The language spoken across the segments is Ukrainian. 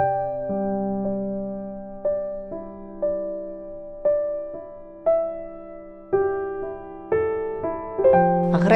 you.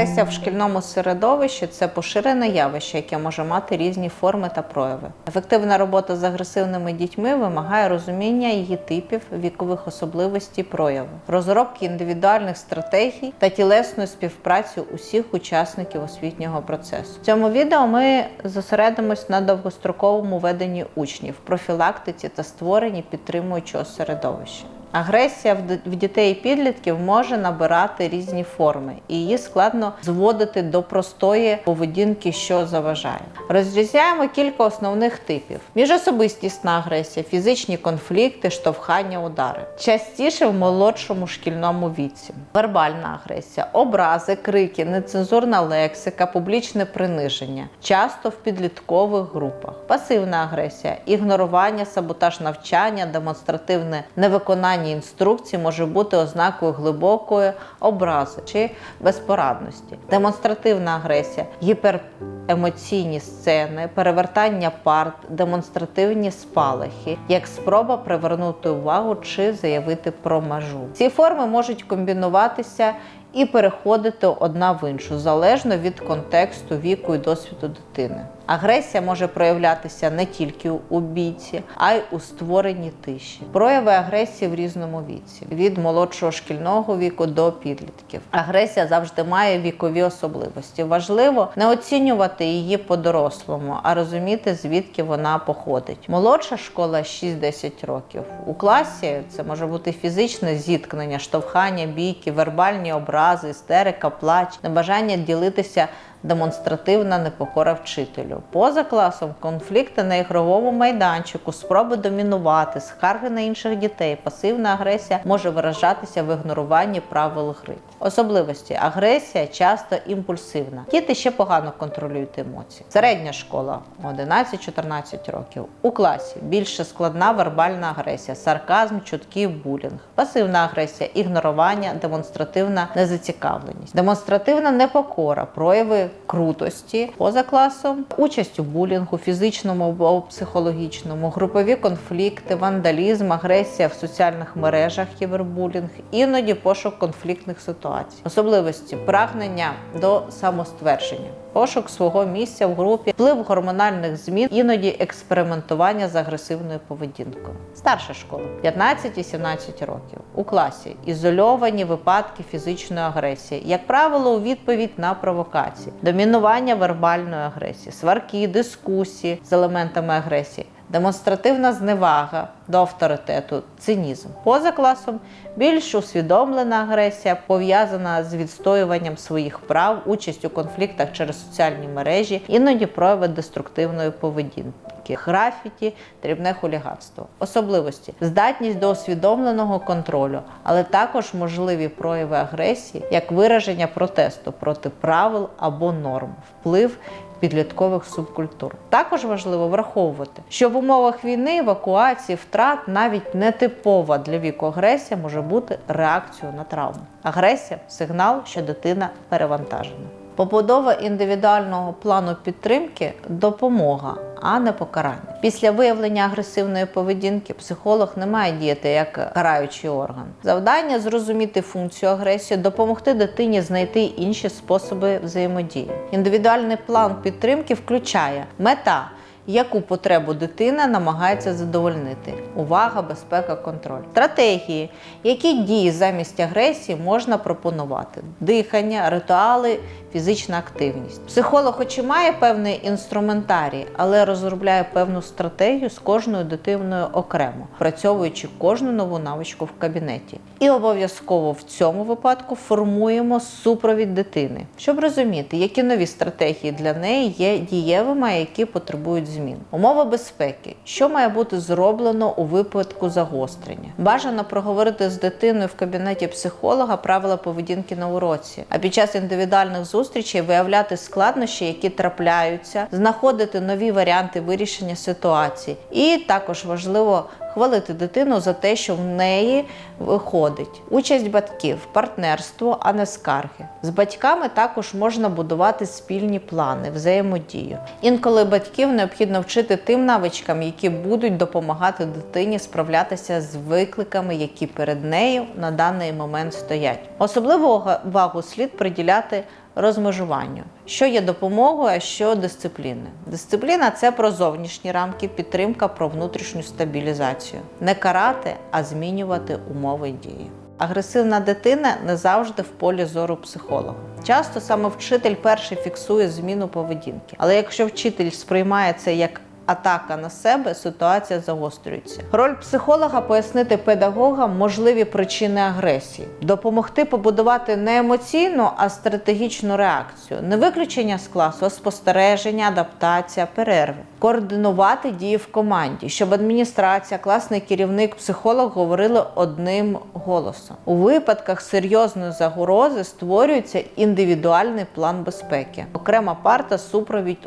Агресія в шкільному середовищі це поширене явище, яке може мати різні форми та прояви. Ефективна робота з агресивними дітьми вимагає розуміння її типів, вікових особливостей прояву, розробки індивідуальних стратегій та тілесної співпраці усіх учасників освітнього процесу. В цьому відео ми зосередимось на довгостроковому веденні учнів, профілактиці та створенні підтримуючого середовища. Агресія в дітей і підлітків може набирати різні форми, і її складно зводити до простої поведінки, що заважає. Розрізняємо кілька основних типів: міжособистісна агресія, фізичні конфлікти, штовхання, удари. Частіше в молодшому шкільному віці. Вербальна агресія, образи, крики, нецензурна лексика, публічне приниження, часто в підліткових групах. Пасивна агресія, ігнорування, саботаж навчання, демонстративне невиконання інструкцій може бути ознакою глибокої образи чи безпорадності. Демонстративна агресія, гіперемоційні сцени, перевертання парт, демонстративні спалахи, як спроба привернути увагу чи заявити про межу. Ці форми можуть комбінуватися і переходити одна в іншу залежно від контексту, віку і досвіду дитини. Агресія може проявлятися не тільки у бійці, а й у створенні тиші. Прояви агресії в різному віці від молодшого шкільного віку до підлітків. Агресія завжди має вікові особливості. Важливо не оцінювати її по-дорослому, а розуміти, звідки вона походить. Молодша школа 6-10 років. У класі це може бути фізичне зіткнення, штовхання, бійки, вербальні образи, істерика, плач, небажання ділитися демонстративна непокора вчителю. Поза класом конфлікти на ігровому майданчику, спроби домінувати, скарги на інших дітей, пасивна агресія може виражатися в ігноруванні правил гри. Особливості агресія часто імпульсивна. Діти ще погано контролюють емоції. Середня школа 11-14 років. У класі більше складна вербальна агресія, сарказм, чутки, булінг. Пасивна агресія, ігнорування, демонстративна незацікавленість, демонстративна непокора, прояви крутості поза класом, участь у булінгу, фізичному або психологічному, групові конфлікти, вандалізм, агресія в соціальних мережах, кібербулінг, іноді пошук конфліктних ситуацій, особливості прагнення до самоствердження. Пошук свого місця в групі, вплив гормональних змін, іноді експериментування з агресивною поведінкою. Старша школа 15-17 років. У класі ізольовані випадки фізичної агресії, як правило, у відповідь на провокації, домінування вербальної агресії, сварки, дискусії з елементами агресії. Демонстративна зневага до авторитету, цинізм. Поза класом більш усвідомлена агресія, пов'язана з відстоюванням своїх прав, участь у конфліктах через соціальні мережі, іноді прояви деструктивної поведінки, графіті, дрібне хуліганство. Особливості здатність до усвідомленого контролю, але також можливі прояви агресії як вираження протесту проти правил або норм, вплив підліткових субкультур. Також важливо враховувати, що в умовах війни, евакуації, втрат навіть нетипова для віку агресія може бути реакцією на травму. Агресія сигнал, що дитина перевантажена. Побудова індивідуального плану підтримки допомога, а не покарання. Після виявлення агресивної поведінки психолог не має діяти як караючий орган. Завдання зрозуміти функцію агресії, допомогти дитині знайти інші способи взаємодії. Індивідуальний план підтримки включає мета. Яку потребу дитина намагається задовольнити? Увага, безпека, контроль. Стратегії, які дії замість агресії можна пропонувати: дихання, ритуали, фізична активність. Психолог, хоч і має певний інструментарій, але розробляє певну стратегію з кожною дитиною окремо, працьовуючи кожну нову навичку в кабінеті. І обов'язково в цьому випадку формуємо супровід дитини, щоб розуміти, які нові стратегії для неї є дієвими, які потребують змін. Умови безпеки, що має бути зроблено у випадку загострення. Бажано проговорити з дитиною в кабінеті психолога правила поведінки на уроці, а під час індивідуальних зустрічей виявляти складнощі, які трапляються, знаходити нові варіанти вирішення ситуації. І також важливо хвалити дитину за те, що в неї виходить. Участь батьків, партнерство, а не скарги. З батьками також можна будувати спільні плани, взаємодію. Інколи батьків необхідно вчити тим навичкам, які будуть допомагати дитині справлятися з викликами, які перед нею на даний момент стоять. Особливу увагу слід приділяти розмежуванню, що є допомогою, а що дисципліни. Дисципліна це про зовнішні рамки, підтримка про внутрішню стабілізацію. Не карати, а змінювати умови дії. Агресивна дитина не завжди в полі зору психолога. Часто саме вчитель перший фіксує зміну поведінки. Але якщо вчитель сприймає це як атака на себе, ситуація загострюється. Роль психолога пояснити педагогам можливі причини агресії, допомогти побудувати не емоційну, а стратегічну реакцію, не виключення з класу, а спостереження, адаптація, перерви, координувати дії в команді, щоб адміністрація, класний керівник, психолог говорили одним голосом. У випадках серйозної загрози створюється індивідуальний план безпеки, окрема парта, супровід,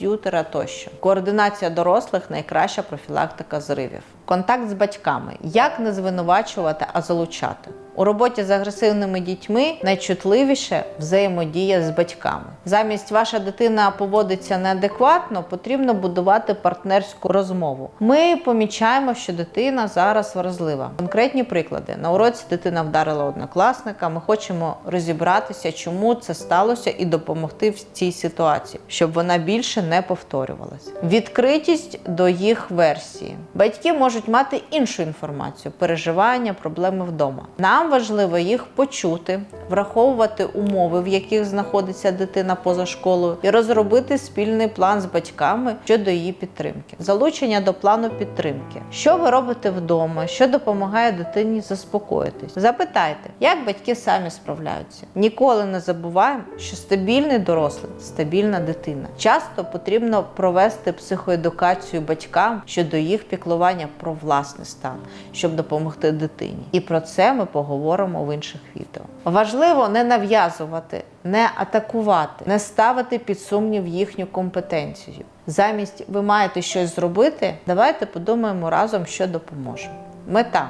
ютера тощо. Координація дорослих найкраща профілактика зривів. Контакт з батьками. Як не звинувачувати, а залучати. У роботі з агресивними дітьми найчутливіше взаємодія з батьками. Замість ваша дитина поводиться неадекватно, потрібно будувати партнерську розмову. Ми помічаємо, що дитина зараз вразлива. Конкретні приклади: на уроці дитина вдарила однокласника. Ми хочемо розібратися, чому це сталося, і допомогти в цій ситуації, щоб вона більше не повторювалася. Відкритість до їх версії. Батьки можуть мати іншу інформацію, переживання, проблеми вдома. Нам важливо їх почути, враховувати умови, в яких знаходиться дитина поза школою, і розробити спільний план з батьками щодо її підтримки. Залучення до плану підтримки. Що ви робите вдома, що допомагає дитині заспокоїтись? Запитайте, як батьки самі справляються. Ніколи не забуваємо, що стабільний дорослий стабільна дитина. Часто потрібно провести психоедукацію батькам щодо їх піклування про власний стан, щоб допомогти дитині. І про це ми поговоримо в інших відео. Важливо не нав'язувати, не атакувати, не ставити під сумнів їхню компетенцію. Замість ви маєте щось зробити, давайте подумаємо разом, що допоможе. Мета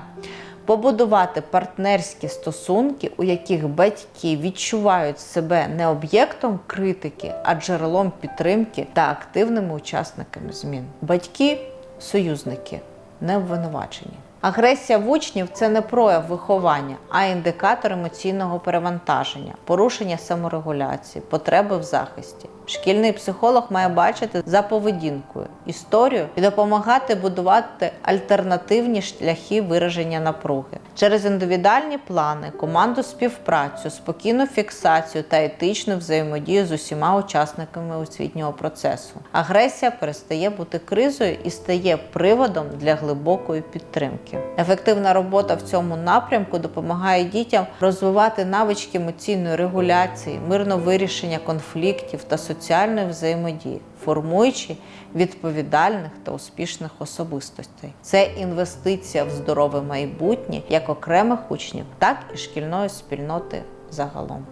побудувати партнерські стосунки, у яких батьки відчувають себе не об'єктом критики, а джерелом підтримки та активними учасниками змін. Батьки союзники, не обвинувачені. Агресія в учнів це не прояв виховання, а індикатор емоційного перевантаження, порушення саморегуляції, потреби в захисті. Шкільний психолог має бачити за поведінкою історію і допомагати будувати альтернативні шляхи вираження напруги через індивідуальні плани, команду співпрацю, спокійну фіксацію та етичну взаємодію з усіма учасниками освітнього процесу. Агресія перестає бути кризою і стає приводом для глибокої підтримки. Ефективна робота в цьому напрямку допомагає дітям розвивати навички емоційної регуляції, мирного вирішення конфліктів та соціальної взаємодії, формуючи відповідальних та успішних особистостей. Це інвестиція в здорове майбутнє як окремих учнів, так і шкільної спільноти загалом.